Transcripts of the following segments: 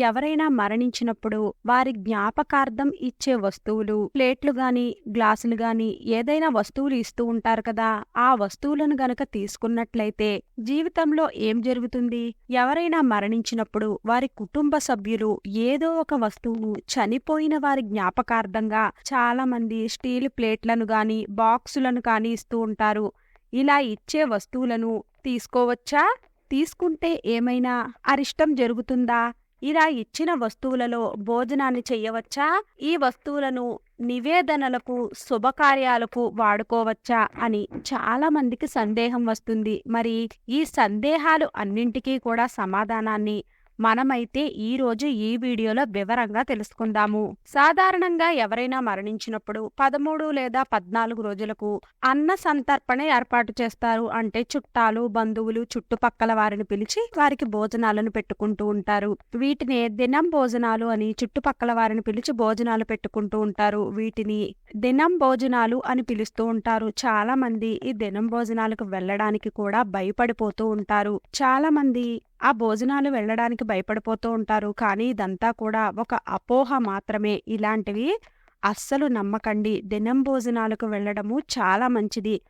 ఎవరైనా మరణించినప్పుడు వారి జ్ఞాపకార్థం ఇచ్చే వస్తువులు ప్లేట్లు గాని గ్లాసులు గాని ఏదైనా వస్తువులు ఇస్తూ ఉంటారు కదా ఆ వస్తువులను గనక తీసుకున్నట్లయితే జీవితంలో ఏం జరుగుతుంది? ఎవరైనా మరణించినప్పుడు వారి కుటుంబ సభ్యులు ఏదో ఒక వస్తువును చనిపోయిన వారి జ్ఞాపకార్థంగా చాలా మంది స్టీల్ ప్లేట్లను గాని బాక్సులను గాని ఇస్తూ ఉంటారు. ఇలా ఇచ్చే వస్తువులను తీసుకోవచ్చా? తీసుకుంటే ఏమైనా అరిష్టం జరుగుతుందా? ఇలా ఇచ్చిన వస్తువులలో భోజనాన్ని చెయ్యవచ్చా? ఈ వస్తువులను నివేదనలకు శుభకార్యాలకు వాడుకోవచ్చా? అని చాలా మందికి సందేహం వస్తుంది. మరి ఈ సందేహాలు అన్నింటికీ కూడా సమాధానాన్ని మనమైతే ఈ రోజు ఈ వీడియోలో వివరంగా తెలుసుకుందాము. సాధారణంగా ఎవరైనా మరణించినప్పుడు పదమూడు లేదా పద్నాలుగు రోజులకు అన్న సంతర్పణ ఏర్పాటు చేస్తారు. అంటే చుట్టాలు బంధువులు చుట్టుపక్కల వారిని పిలిచి వారికి భోజనాలను పెట్టుకుంటూ ఉంటారు. వీటిని దినం భోజనాలు అని చుట్టుపక్కల వారిని పిలిచి భోజనాలు పెట్టుకుంటూ ఉంటారు. వీటిని దినం భోజనాలు అని పిలుస్తూ ఉంటారు. చాలా మంది ఈ దినం భోజనాలకు వెళ్ళడానికి కూడా భయపడిపోతూ ఉంటారు. చాలా మంది ఆ భోజనాలు వెళ్ళడానికి భయపడిపోతూ ఉంటారు. కానీ ఇదంతా కూడా ఒక అపోహ మాత్రమే. ఇలాంటివి అస్సలు నమ్మకండి. దినం భోజనాలకు వెళ్ళడము చాలా మంచిది.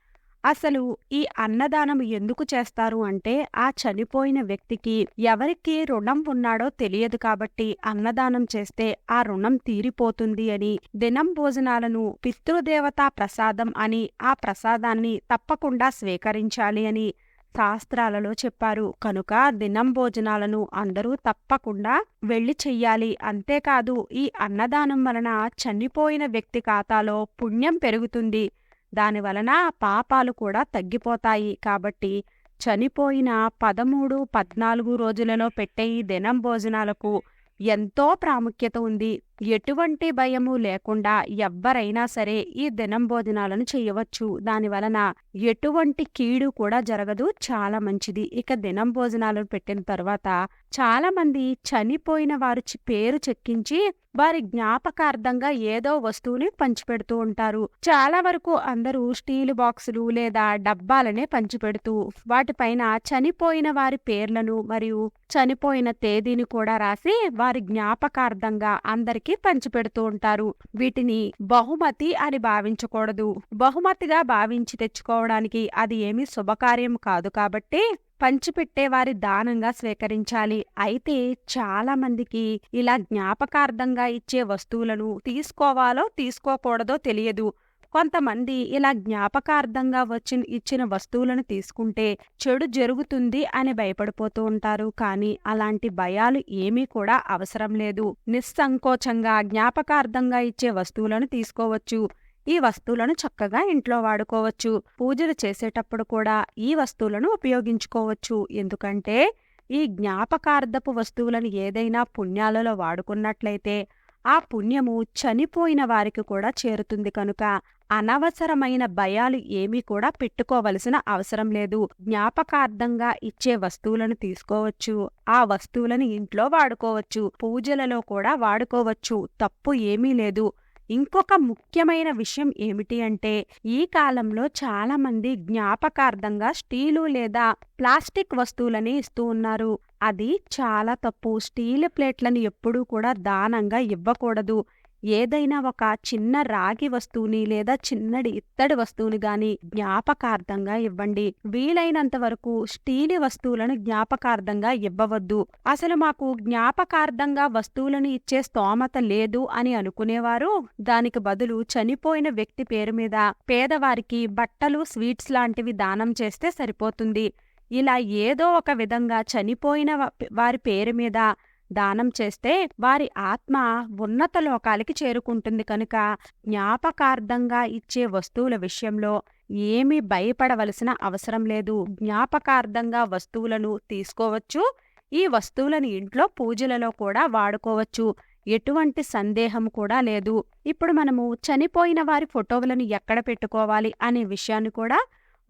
అసలు ఈ అన్నదానం ఎందుకు చేస్తారు అంటే ఆ చనిపోయిన వ్యక్తికి ఎవరికి రుణం ఉన్నాడో తెలియదు కాబట్టి అన్నదానం చేస్తే ఆ రుణం తీరిపోతుంది అని దినం భోజనాలను పితృదేవతా ప్రసాదం అని ఆ ప్రసాదాన్ని తప్పకుండా స్వీకరించాలి అని శాస్త్రాలలో చెప్పారు. కనుక దినం భోజనాలను అందరూ తప్పకుండా వెళ్ళి చెయ్యాలి. అంతేకాదు ఈ అన్నదానం వలన చనిపోయిన వ్యక్తి ఖాతాలో పుణ్యం పెరుగుతుంది. దాని వలన పాపాలు కూడా తగ్గిపోతాయి. కాబట్టి చనిపోయిన పదమూడు పద్నాలుగు రోజులలో పెట్టే ఈ దినం భోజనాలకు ఎంతో ప్రాముఖ్యత ఉంది. ఎటువంటి భయము లేకుండా ఎవ్వరైనా సరే ఈ దినం భోజనాలను చేయవచ్చు. దాని వలన ఎటువంటి కీడు కూడా జరగదు. చాలా మంచిది. ఇక దినం భోజనాలను పెట్టిన తర్వాత చాలా మంది చనిపోయిన వారు చి- పేరు చెక్కించి వారి జ్ఞాపకార్థంగా ఏదో వస్తువుని పంచిపెడుతూ ఉంటారు. చాలా వరకు అందరూ స్టీల్ బాక్సులు లేదా డబ్బాలనే పంచిపెడుతూ వాటిపైన చనిపోయిన వారి పేర్లను మరియు చనిపోయిన తేదీని కూడా రాసి వారి జ్ఞాపకార్థంగా అందరికీ పంచిపెడుతూ ఉంటారు. వీటిని బహుమతి అని భావించకూడదు. బహుమతిగా భావించి తెచ్చుకోవడానికి అది ఏమీ శుభకార్యం కాదు కాబట్టి పంచిపెట్టే వారి దానంగా స్వీకరించాలి. అయితే చాలా మందికి ఇలా జ్ఞాపకార్థంగా ఇచ్చే వస్తువులను తీసుకోవాలో తీసుకోకూడదో తెలియదు. కొంతమంది ఇలా జ్ఞాపకార్థంగా వచ్చి ఇచ్చిన వస్తువులను తీసుకుంటే చెడు జరుగుతుంది అని భయపడిపోతూ ఉంటారు. కానీ అలాంటి భయాలు ఏమీ కూడా అవసరం లేదు. నిస్సంకోచంగా జ్ఞాపకార్థంగా ఇచ్చే వస్తువులను తీసుకోవచ్చు. ఈ వస్తువులను చక్కగా ఇంట్లో వాడుకోవచ్చు. పూజలు చేసేటప్పుడు కూడా ఈ వస్తువులను ఉపయోగించుకోవచ్చు. ఎందుకంటే ఈ జ్ఞాపకార్థపు వస్తువులను ఏదైనా పుణ్యాలలో వాడుకున్నట్లయితే ఆ పుణ్యము చనిపోయిన వారికి కూడా చేరుతుంది కనుక అనవసరమైన భయాలు ఏమీ కూడా పెట్టుకోవలసిన అవసరం లేదు. జ్ఞాపకార్థంగా ఇచ్చే వస్తువులను తీసుకోవచ్చు. ఆ వస్తువులను ఇంట్లో వాడుకోవచ్చు. పూజలలో కూడా వాడుకోవచ్చు. తప్పు ఏమీ లేదు. ఇంకొక ముఖ్యమైన విషయం ఏమిటి అంటే ఈ కాలంలో చాలా మంది జ్ఞాపకార్థంగా స్టీలు లేదా ప్లాస్టిక్ వస్తువులని ఇస్తూ ఉన్నారు. అది చాలా తప్పు. స్టీల్ ప్లేట్లను ఎప్పుడూ కూడా దానంగా ఇవ్వకూడదు. ఏదైనా ఒక చిన్న రాగి వస్తువుని లేదా చిన్నడి ఇత్తడి వస్తువుని గాని జ్ఞాపకార్థంగా ఇవ్వండి. వీలైనంత వరకు స్టీలి వస్తువులను జ్ఞాపకార్థంగా ఇవ్వవద్దు. అసలు మాకు జ్ఞాపకార్థంగా వస్తువులను ఇచ్చే స్తోమత లేదు అని అనుకునేవారు. దానికి బదులు చనిపోయిన వ్యక్తి పేరు మీద పేదవారికి బట్టలు స్వీట్స్ లాంటివి దానం చేస్తే సరిపోతుంది. ఇలా ఏదో ఒక విధంగా చనిపోయిన వారి పేరు మీద దానం చేస్తే వారి ఆత్మ ఉన్నత లోకాలకి చేరుకుంటుంది కనుక జ్ఞాపకార్థంగా ఇచ్చే వస్తువుల విషయంలో ఏమీ భయపడవలసిన అవసరం లేదు. జ్ఞాపకార్థంగా వస్తువులను తీసుకోవచ్చు. ఈ వస్తువులను ఇంట్లో పూజలలో కూడా వాడుకోవచ్చు. ఎటువంటి సందేహం కూడా లేదు. ఇప్పుడు మనము చనిపోయిన వారి ఫోటోలను ఎక్కడ పెట్టుకోవాలి అనే విషయాన్ని కూడా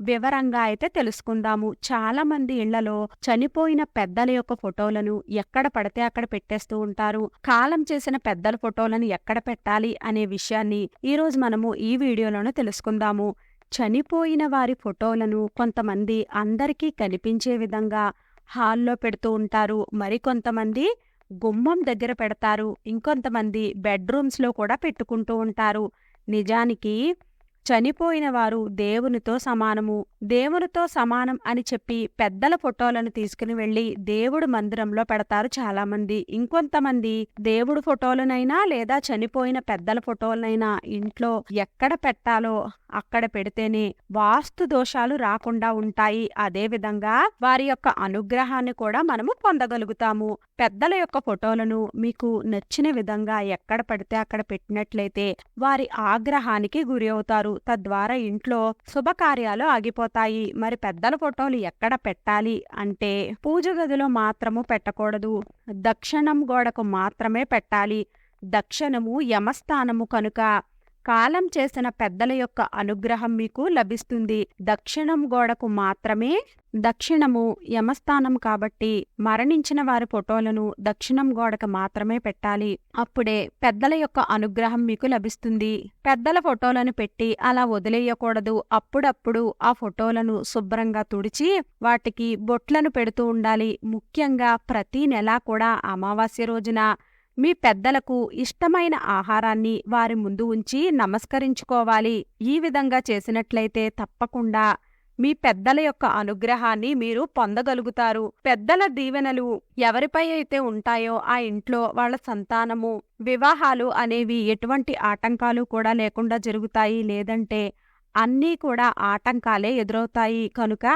వివరంగా అయితే తెలుసుకుందాము. చాలా మంది ఇళ్ళలో చనిపోయిన పెద్దల యొక్క ఫోటోలను ఎక్కడ పడితే అక్కడ పెట్టేస్తూ ఉంటారు. కాలం చేసిన పెద్దల ఫోటోలను ఎక్కడ పెట్టాలి అనే విషయాన్ని ఈరోజు మనము ఈ వీడియోలోనే తెలుసుకుందాము. చనిపోయిన వారి ఫోటోలను కొంతమంది అందరికీ కనిపించే విధంగా హాల్లో పెడుతూ ఉంటారు. మరికొంతమంది గుమ్మం దగ్గర పెడతారు. ఇంకొంతమంది బెడ్రూమ్స్లో కూడా పెట్టుకుంటూ ఉంటారు. నిజానికి చనిపోయిన వారు దేవునితో సమానము. దేవునితో సమానం అని చెప్పి పెద్దల ఫోటోలను తీసుకుని వెళ్ళి దేవుడు మందిరంలో పెడతారు చాలామంది. ఇంకొంతమంది దేవుడు ఫోటోలనైనా లేదా చనిపోయిన పెద్దల ఫోటోలనైనా ఇంట్లో ఎక్కడ పెట్టాలో అక్కడ పెడితేనే వాస్తు దోషాలు రాకుండా ఉంటాయి. అదేవిధంగా వారి యొక్క అనుగ్రహాన్ని కూడా మనము పొందగలుగుతాము. పెద్దల యొక్క ఫోటోలను మీకు నచ్చిన విధంగా ఎక్కడ పడితే అక్కడ పెట్టినట్లయితే వారి ఆగ్రహానికి గురి అవుతారు. తద్వారా ఇంట్లో శుభకార్యాలు ఆగిపోతాయి. మరి పెద్దల ఫోటోలు ఎక్కడ పెట్టాలి? అంటే పూజ గదిలో మాత్రము పెట్టకూడదు. దక్షిణం గోడకు మాత్రమే పెట్టాలి. దక్షిణము యమస్థానము కనుక కాలం చేసిన పెద్దల యొక్క అనుగ్రహం మీకు లభిస్తుంది. దక్షిణం గోడకు మాత్రమే దక్షిణము యమస్థానం కాబట్టి మరణించిన వారి ఫోటోలను దక్షిణం గోడకు మాత్రమే పెట్టాలి. అప్పుడే పెద్దల యొక్క అనుగ్రహం మీకు లభిస్తుంది. పెద్దల ఫోటోలను పెట్టి అలా వదిలేయకూడదు. అప్పుడప్పుడు ఆ ఫోటోలను శుభ్రంగా తుడిచి వాటికి బొట్లను పెడుతూ ఉండాలి. ముఖ్యంగా ప్రతి నెలా కూడా అమావాస్య రోజున మీ పెద్దలకు ఇష్టమైన ఆహారాన్ని వారి ముందు ఉంచి నమస్కరించుకోవాలి. ఈ విధంగా చేసినట్లయితే తప్పకుండా మీ పెద్దల యొక్క అనుగ్రహాన్ని మీరు పొందగలుగుతారు. పెద్దల దీవెనలు ఎవరిపై అయితే ఉంటాయో ఆ ఇంట్లో వాళ్ళ సంతానము వివాహాలు అనేవి ఎటువంటి ఆటంకాలు కూడా లేకుండా జరుగుతాయి. లేదంటే అన్నీ కూడా ఆటంకాలే ఎదురవుతాయి. కనుక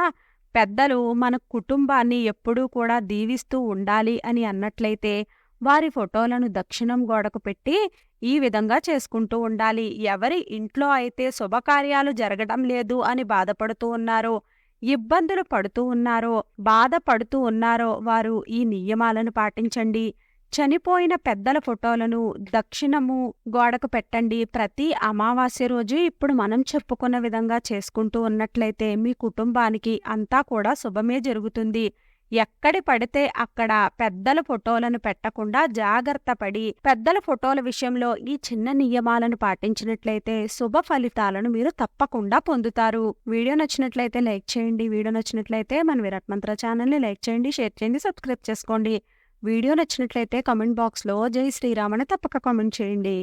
పెద్దలు మన కుటుంబాన్ని ఎప్పుడూ కూడా దీవిస్తూ ఉండాలి అని అన్నట్లయితే వారి ఫోటోలను దక్షిణం గోడకు పెట్టి ఈ విధంగా చేసుకుంటూ ఉండాలి. ఎవరి ఇంట్లో అయితే శుభకార్యాలు జరగడం లేదు అని బాధపడుతూ ఉన్నారో ఇబ్బందులు పడుతూ ఉన్నారో బాధపడుతూ ఉన్నారో వారు ఈ నియమాలను పాటించండి. చనిపోయిన పెద్దల ఫోటోలను దక్షిణము గోడకు పెట్టండి. ప్రతి అమావాస్య రోజు ఇప్పుడు మనం చెప్పుకున్న విధంగా చేసుకుంటూ ఉన్నట్లయితే మీ కుటుంబానికి అంతా కూడా శుభమే జరుగుతుంది. ఎక్కడి పడితే అక్కడ పెద్దల ఫోటోలను పెట్టకుండా జాగ్రత్త పడి పెద్దల ఫోటోల విషయంలో ఈ చిన్న నియమాలను పాటించినట్లయితే శుభ ఫలితాలను మీరు తప్పకుండా పొందుతారు. వీడియో నచ్చినట్లయితే లైక్ చేయండి. వీడియో నచ్చినట్లయితే మన విరాట్ మంత్ర ఛానల్ని లైక్ చేయండి. షేర్ చేయండి. సబ్స్క్రైబ్ చేసుకోండి. వీడియో నచ్చినట్లయితే కామెంట్ బాక్స్లో జై శ్రీరామ్ అని తప్పక కామెంట్ చేయండి.